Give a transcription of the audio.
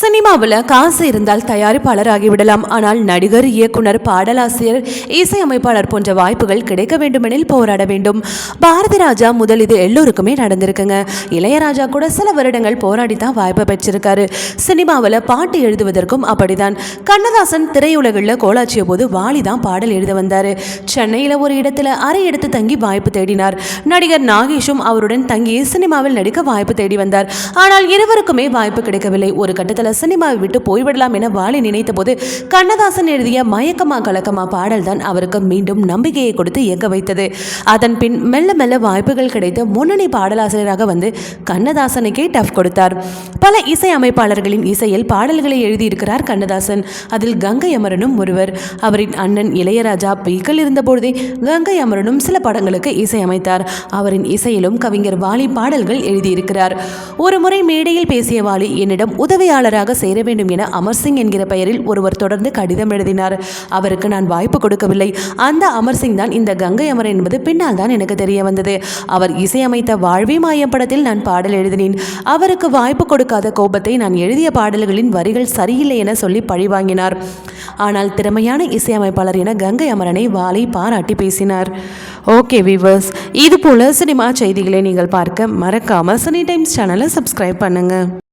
சினிமாவில் காசு இருந்தால் தயாரிப்பாளர் ஆகிவிடலாம் ஆனால் நடிகர் இயக்குனர் பாடலாசிரியர் இசையமைப்பாளர் போன்ற வாய்ப்புகள் கிடைக்க வேண்டுமெனில் போராட வேண்டும். பாரதி ராஜா முதல் இது எல்லோருக்குமே நடந்திருக்குங்க. இளையராஜா கூட சில வருடங்கள் போராடி தான் வாய்ப்பை பெற்றிருக்காரு. சினிமாவில் பாட்டு எழுதுவதற்கும் அப்படிதான். கண்ணதாசன் திரையுலகில் கோலாச்சிய போது வாலி தான் பாடல் எழுத வந்தார். சென்னையில் ஒரு இடத்துல அறை எடுத்து தங்கி வாய்ப்பு தேடினார். நடிகர் நாகேஷும் அவருடன் தங்கி சினிமாவில் நடிக்க வாய்ப்பு தேடி வந்தார். ஆனால் இருவருக்குமே வாய்ப்பு கிடைக்கவில்லை. ஒரு கட்டத்தில் சினிமாவை விட்டு போய்விடலாம் என வாலி நினைத்தபோது கண்ணதாசன் எழுதிய மயக்கமா கலக்கமா பாடல் தான் அவருக்கு மீண்டும் நம்பிக்கையை கொடுத்து இயக்க வைத்தது. அதன் பின் மெல்ல மெல்ல வாய்ப்புகள் கிடைத்து முன்னணி பாடலாசிரியராக வந்து கண்ணதாசனுக்கே டஃப் கொடுத்தார். பல இசை அமைப்பாளர்களின் இசையில் பாடல்களை எழுதியிருக்கிறார் கண்ணதாசன். அதில் கங்கை அமரனும் ஒருவர். அவரின் அண்ணன் இளையராஜா பீக்கல் இருந்தபொழுதே கங்கை அமரனும் சில படங்களுக்கு இசையமைத்தார் அவரின் இசையிலும் கவிஞர் வாலி பாடல்கள் எழுதியிருக்கிறார். ஒரு முறை மேடையில் பேசிய வாலி என்னிடம் உதவியாளராக சேர வேண்டும் என அமர்சிங் என்கிற பெயரில் ஒருவர் தொடர்ந்து கடிதம் எழுதினார். அவருக்கு நான் வாய்ப்பு கொடுக்கவில்லை. அந்த அமர்சிங் தான் இந்த கங்கை அமர் என்பது பின்னால் தான் எனக்கு தெரிய வந்தது. அவர் இசையமைத்த வாழ்வே மாயம் படத்தில் நான் பாடல் எழுதினேன். அவருக்கு வாய்ப்பு கொடுக்காத கோபத்தை நான் எழுதிய பாடல்களின் வரிகள் சரியில்லை என சொல்லி பழிவாங்கினார் ஆனால் திறமையான இசையமைப்பாளர் என கங்கை அமரனை வாளை பாராட்டி பேசினார். ஓகே விவர்ஸ் இது போல சினிமா செய்திகளை நீங்கள் பார்க்க மறக்காமல் சனி டைம்ஸ் சேனலை சப்ஸ்கிரைப் பண்ணுங்கள்